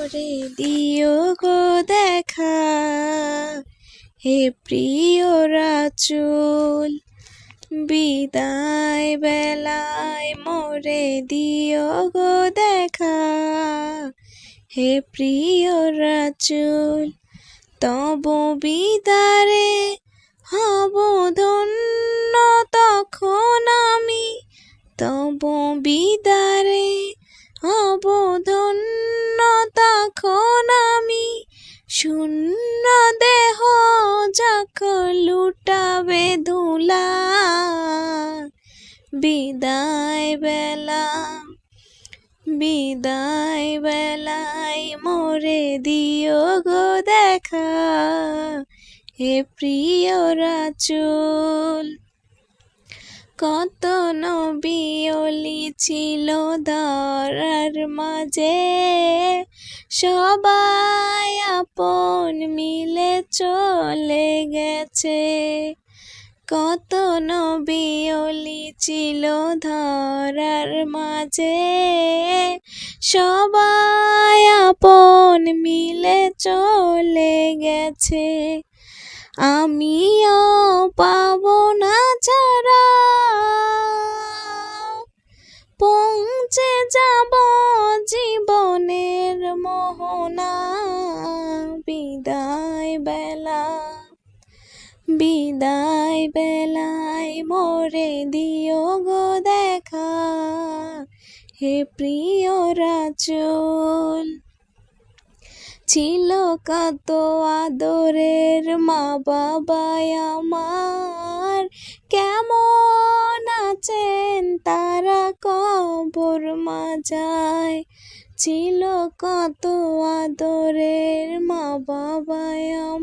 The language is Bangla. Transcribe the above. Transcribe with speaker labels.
Speaker 1: মোরে দিও গো দেখা। হে প্রিয় রাচুল বিদায় বেলায় মোরে দিও গো দেখা। হে প্রিয় রাচুল তব বিদারে হব ধন্য তখন আমি। তব বিদারে হব ধন্য তখন আমি শূন্য দেহ যাক লুটাবে ধুলা বিদায় বেলা, বিদায় বেলায় মোরে দিও গো দেখা, হে প্রিয় রাচুল কত নবিয়লি ছিল ধরার মাঝে সবাই আপন মিলে চলে গেছে। কত নবিয়লি ছিল ধরার মাঝে। সবাই আপন মিলে চলে গেছে। আমিও পাবো বিদায় বেলা, বিদায় বেলায় মোরে দিও গো দেখা, হে প্রিয় রাচুল ছিল কত আদরের মা বাবাই আমার, কেমন আছেন তারা কবর মাজায়? ছিল কত আদরের মা বাবা আমার।